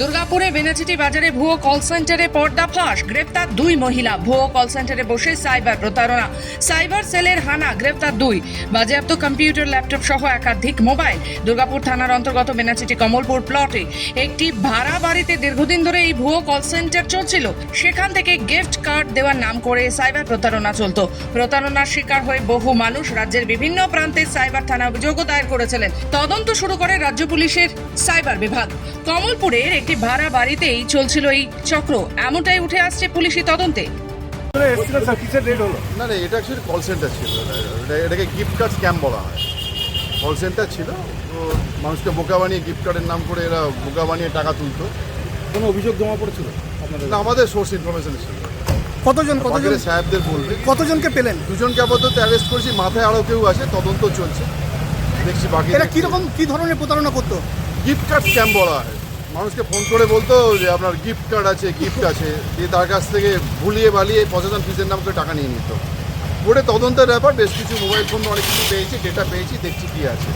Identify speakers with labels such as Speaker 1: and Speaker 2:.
Speaker 1: দুর্গাপুরে বেনাচিটি বাজারে ভুয়ো কল সেন্টারে পর্দা ফাঁস। গ্রেপ্তার দুই মহিলা। ভুয়ো কল সেন্টারে বসে সাইবার প্রতারণা। সাইবার সেলের হানা, গ্রেপ্তার দুই। বাজেয়াপ্ত কম্পিউটার ল্যাপটপ সহ একাধিক মোবাইল দুর্গাপুর থানার অন্তর্গত বেনাচিটি কমলপুর প্লটে একটি ভাড়া বাড়িতে দীর্ঘদিন ধরে এই ভুয়ো কল সেন্টার চলছিল। সেখান থেকে গিফট কার্ড দেওয়ার নাম করে সাইবার প্রতারণা চলতো। প্রতারণার শিকার হয়ে বহু মানুষ রাজ্যের বিভিন্ন প্রান্তে সাইবার থানা অভিযোগও দায়ের করেছিলেন। তদন্ত শুরু করে রাজ্য পুলিশের সাইবার বিভাগ। কমলপুরের একটি ভাড়া বাড়িতেই চলছিল এই চক্র। এমনটাই উঠে আসছে পুলিশি তদন্তে।
Speaker 2: না না এটা অ্যাকচুয়ালি কল সেন্টার ছিল। এটা- এটাকে গিফট কার্ড স্ক্যাম বলা হয়। কল সেন্টার ছিল। তো মানুষকে বোকা বানিয়ে গিফট কার্ডের নাম করে এরা বোকা বানিয়ে টাকা তুলতো।
Speaker 3: কোনো অভিযোগ জমা পড়েছিল
Speaker 2: না আমাদের সোর্স ইনফরমেশন ছিল।
Speaker 4: কতজন কতজন?
Speaker 2: সাহেবদের বলবে।
Speaker 4: কতজনকে পেলেন?
Speaker 2: দুজনকে আপাতত অ্যারেস্ট করেছি। মাথায় আরও কেউ আছে তদন্ত চলছে। দেখছি বাকি
Speaker 4: এরা কীরকম কি ধরনের প্রতারণা করতো?
Speaker 2: গিফট কার্ড স্ক্যাম বলা হয়। মানুষকে ফোন করে বলতো যে আপনার গিফট কার্ড আছে গিফট আছে। দিয়ে তার কাছ থেকে ভুলিয়ে বালিয়ে পঁচাত্তর ফিসের নাম করে টাকা নিয়ে নিত। ওটা তদন্তের ব্যাপার, বেশ কিছু মোবাইল ফোন অনেক কিছু পেয়েছি ডেটা পেয়েছি, দেখছি কী আছে।